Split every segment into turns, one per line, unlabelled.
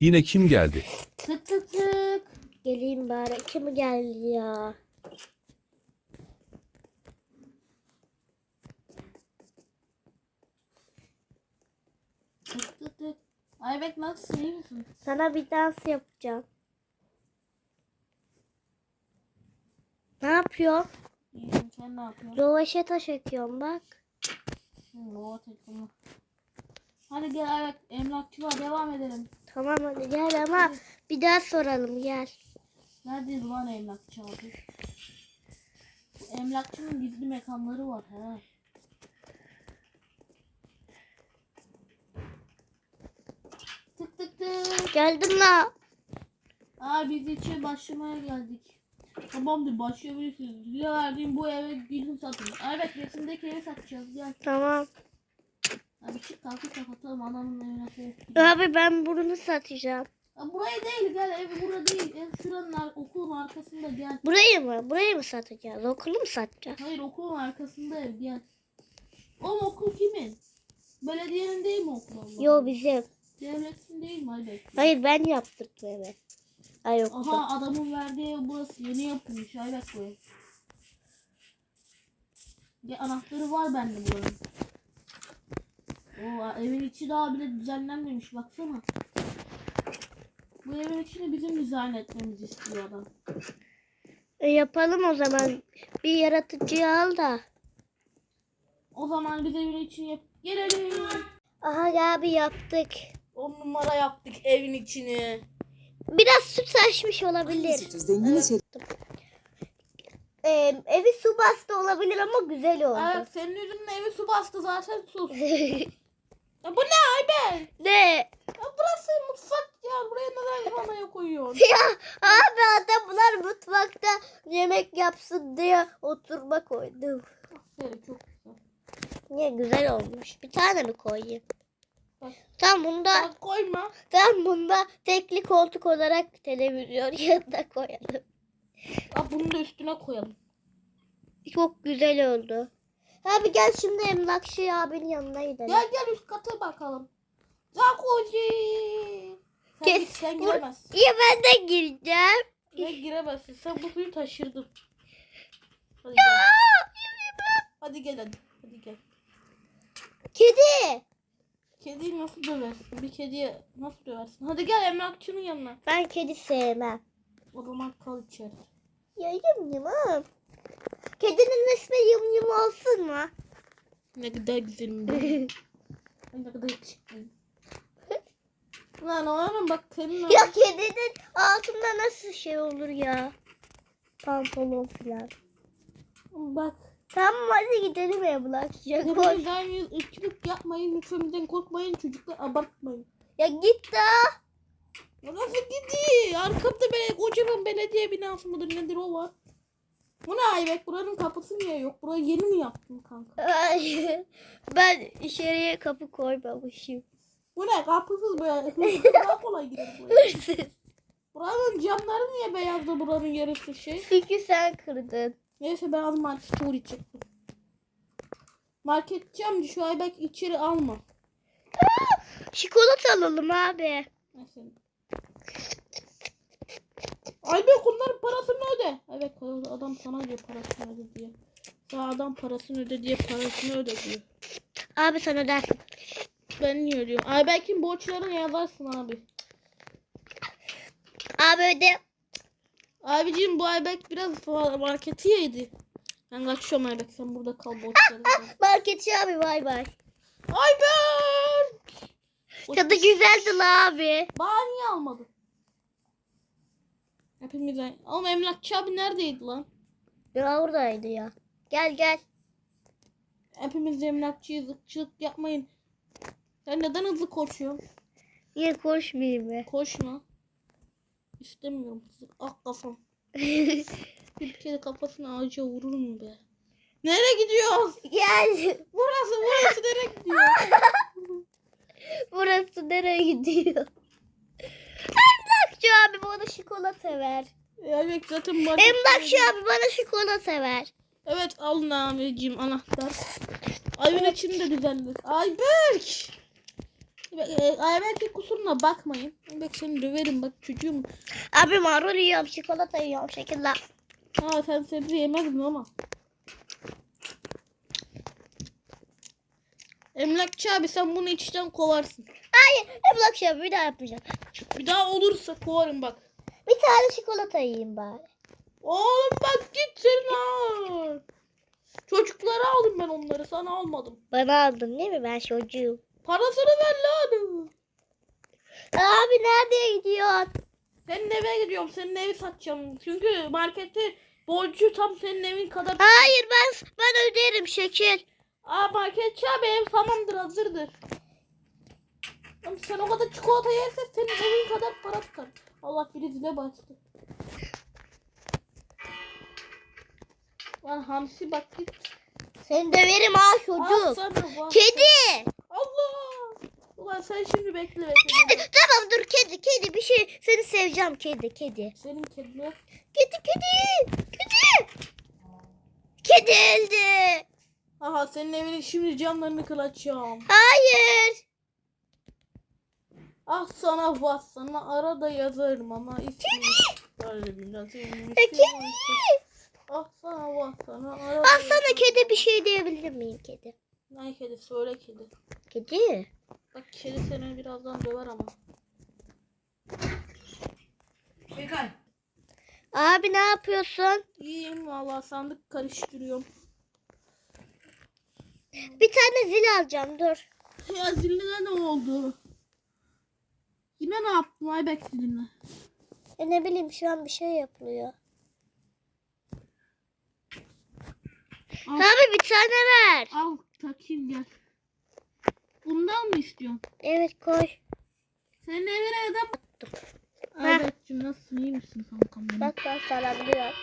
Yine kim geldi?
Tık tık tık.
Geleyim bari. Kim geldi ya?
Tık tık tık. Aybek nasılsın iyi misin?
Sana bir dans yapacağım. Ne yapıyor?
İyiyim sen ne yapıyorsun?
Rovaşata çekiyorum bak.
Hı, o telefonu. Hadi gel Aybek emlakçılığa devam edelim.
Tamam hadi gel ama bir daha soralım gel.
Neredeyiz lan emlakçı abi? Bu emlakçının gizli mekanları var he. Tık tık tık.
Geldim la.
Aa biz içe başlamaya geldik. Tamamdır başlayabilirsiniz. Size verdiğim bu eve gidin satın. Evet resimdeki evi satacağız gel.
Tamam.
Hadi çık kalkıp kapatalım anamın evine şey.
Abi ben bunu satacağım.
Ya buraya değil gel ev burada değil. Ev şuranın ar- okulun arkasında gel.
Burayı mı? Burayı mı satacağız? Okulu mu satacağız?
Hayır okulun arkasında ev gel. Oğlum okul kimin? Belediyenin değil mi okul? Allah
Yo bizim.
Devletin değil mi Aybek?
Hayır ben yaptırdım eve. Ay okulu.
Aha adamın verdiği ev burası yeni yapılmış Aybek bu ev. Ya anahtarı var bende buranın. Oo, evin içi daha bile düzenlenmemiş baksana. Bu evin içini bizim dizayn etmemizi istiyor adam.
E, yapalım o zaman. Bir yaratıcıyı al da.
O zaman biz evin içini yap gelelim.
Aha abi yaptık.
On numara yaptık evin içini.
Biraz süt açmış olabilir.
Zengin içerik.
Ee, evi su bastı olabilir ama güzel oldu.
Evet senin yüzünden evi su bastı zaten sus. Ya bu ne Ayben?
ne?
Ya burası mutfak ya. Buraya neden vanaya koyuyorsun?
Ya abi adamlar mutfakta yemek yapsın diye oturma koydu.
Aferin çok güzel.
Niye güzel olmuş. Bir tane mi koyayım?
Bak.
Tam bunda
Bak koyma.
tam bunda tekli koltuk olarak televizyon yanına koyalım.
Ya bunu da üstüne koyalım.
Çok güzel oldu. Abi gel şimdi emlakçı abinin yanına gidelim.
Gel gel üst kata bakalım. Zakoci. Sen,
Kes.
git, sen giremezsin.
Ya ben de gireceğim.
Sen giremezsin. Sen bu suyu taşırdın. Hadi gel. Hadi gel hadi. Hadi gel.
Kedi.
Kediyi nasıl döversin? Bir kediye nasıl döversin? Hadi gel emlakçının yanına.
Ben kedi sevmem.
O zaman kal içeri.
Ya yum yumum. Kedinin ismi yum yum olsun mu?
Ne kadar güzelim. Ay, ne kadar yakışıklıyım. Lan oğlum bak senin
ya kedinin altında nasıl şey olur ya? Pantolon falan.
Bak.
Tamam hadi gidelim emlakçıya koş.
Hepinizden yüz ırkçılık yapmayın. Lütfen korkmayın. Çocuklar abartmayın.
Ya git daha.
Ya nasıl gidiyor? Arkamda böyle kocaman belediye binası mıdır nedir o var? Bu ne Aybek? Buranın kapısı niye yok? Burayı yeni mi yaptın kanka?
Ay, ben içeriye kapı koymamışım.
Bu ne? Kapısız böyle. Hırsız daha kolay girer buraya. Buranın camları niye beyazdı buranın yarısı şey?
Çünkü sen kırdın.
Neyse ben az market tuğri çıktım. Market camcı şu Aybek içeri alma.
Çikolata alalım abi.
Neyse. Aybek onların parasını öde. Evet adam sana diyor parasını öde diye. Ya adam parasını öde diye parasını öde diyor.
Abi sen ödersin.
Ben niye ödüyorum? Aybek'in borçlarını yazarsın abi.
Abi öde.
Abicim bu Aybek biraz marketi yedi. Ben kaçıyorum Aybek sen burada kal borçlarını. öde.
Marketçi abi bay bay.
Aybek!
Tadı güzeldi la abi.
Bana niye almadın? Hepimizden. Oğlum emlakçı abi neredeydi lan?
Ya oradaydı ya. Gel gel.
Hepimiz emlakçıyız. Zıkçılık yapmayın. Sen neden hızlı koşuyorsun?
Niye koşmayayım be?
Koşma. İstemiyorum. Ah kafam. Bir kere kafasını ağaca vurur mu be? Nereye gidiyoruz?
gel.
Burası burası nereye gidiyor?
Burası nereye gidiyor? Abi bana çikolata ver.
Evet zaten market-
Emlakçı abi bana çikolata ver.
Evet alın abicim anahtar. Ayın içini de düzenledik. Ayberk! Ayberk'in kusuruna bakmayın. Bak seni döverim bak çocuğum.
Abi marul yiyorum, çikolata yiyorum şekilde.
Ha sen sebze yemezdin ama. Emlakçı abi sen bunu içten kovarsın.
Hayır, hep akşam bir daha yapmayacağım.
Bir daha olursa kovarım bak.
Bir tane çikolata yiyeyim bari.
Oğlum bak git sen al. Çocuklara aldım ben onları sana almadım.
Bana aldın değil mi? Ben çocuğum.
Parasını ver lan.
Abi nereye gidiyorsun?
Senin eve gidiyorum. Senin evi satacağım. Çünkü markette borcu tam senin evin kadar.
Hayır ben ben öderim şeker.
Aa marketçi abi ev tamamdır hazırdır. Ama sen o kadar çikolata yersen senin evin kadar para tutar. Allah biri zile bastı. Lan hamsi bak git.
Seni döverim ha çocuk.
sana.
Kedi.
Allah. Ulan sen şimdi bekle bekle.
Kedi. Tamam dur kedi kedi bir şey seni seveceğim kedi kedi.
Senin kedine.
Kedi kedi. Kedi. Kedi öldü.
Aha senin evinin şimdi camlarını kıracağım.
Hayır.
Ah sana vah sana arada yazarım ama ismini yemin
E, kedi.
Ah sana vah sana arada
Al sana
yazarım.
kedi bir şey diyebilir miyim kedi?
Ne kedi söyle kedi.
Kedi.
Bak kedi seni birazdan döver ama. Bekay.
Abi ne yapıyorsun?
İyiyim valla sandık karıştırıyorum.
Bir tane zil alacağım dur.
Ya ziline ne oldu? Yine ne yaptın Ayberk ziline?
E ne bileyim şu an bir şey yapılıyor.
Al,
Abi bir tane ver.
al takayım gel. Bundan mı istiyorsun?
Evet koy.
Senin evine neden
Heh.
Ayberk'cim nasılsın iyi misin kankam?
Bak bak salamlıyor.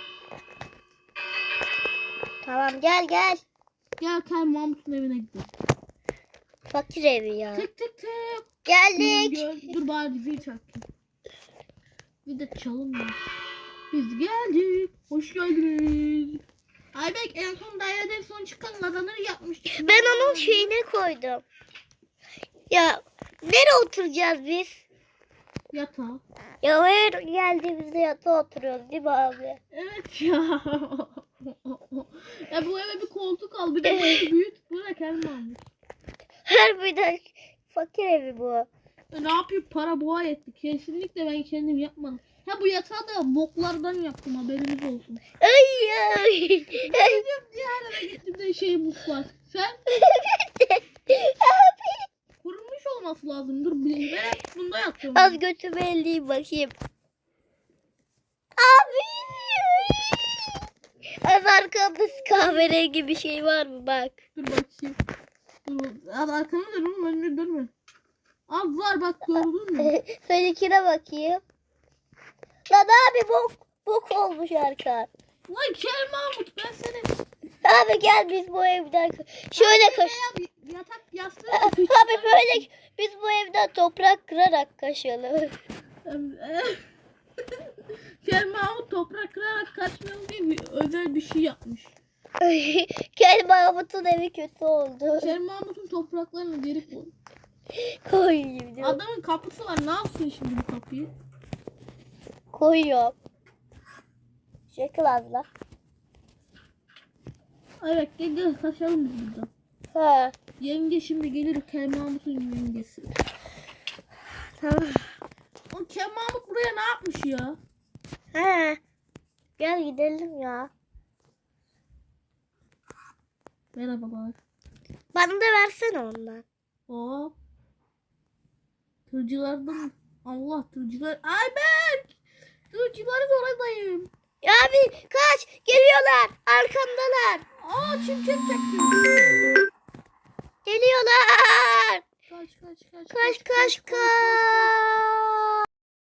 Tamam gel gel.
Gel Kel Mahmut'un evine gidelim.
Fakir evi ya.
Tık tık tık.
Geldik.
Gör- Dur bari zil çakayım. Bir de çalınmıyor. Biz geldik. Hoş geldiniz. Ayberk en son daireden son çıkan kazanır yapmıştık.
Ben onun şeyine koydum. Ya nereye oturacağız biz?
Yatağa.
Ya her geldiğimizde yatağa oturuyoruz değil mi abi?
Evet ya. ya bu eve bir koltuk al. Bir de böyle büyüt. Bu da.
Her bir de fakir evi bu.
Ya ne yapayım para boğa etti. Kesinlikle ben kendim yapmadım. Ha bu yatağı da boklardan yaptım haberiniz olsun.
Ay ay.
Gidiyorum diğer eve gittim de şey var. Sen
abi.
kurumuş olması lazım. Dur bir ben hep bunda yatıyorum.
Az götümü elleyeyim bakayım. Abi. Az arkamda kahverengi bir şey var mı bak.
Dur bakayım. Dur. Az arkana dön oğlum önüne dönme. Az var bak gördün mü?
Seninkine bakayım. Lan abi bok, bok olmuş arka.
Vay Kel Mahmut ben seni.
Abi gel biz bu evden şöyle
bir yatak yastığı
Abi böyle biz bu evden toprak kırarak kaçalım.
Kel Mahmut toprak kırarak kaçmayalım diye bir özel bir şey yapmış.
Gel Mahmut'un evi kötü oldu.
Kel Mahmut'un topraklarını geri koy.
Koyayım.
Adamın kapısı var ne yapsın şimdi bu kapıyı?
Koyuyorum. Şekil abla.
Evet gel gel kaçalım biz buradan.
Ha.
Yenge şimdi gelir Kel Mahmut'un yengesi.
Tamam.
O Kel Mahmut buraya ne yapmış ya?
Ha. Gel gidelim ya.
Merhabalar.
Bana da versene ondan.
Hop. Tırcılardan Allah tırcılar. Ay ben. Tırcıların oradayım.
Ya abi kaç geliyorlar arkamdalar.
Aa çimçek çaktım.
Geliyorlar.
Kaç kaç kaç.
Kaç kaç kaç.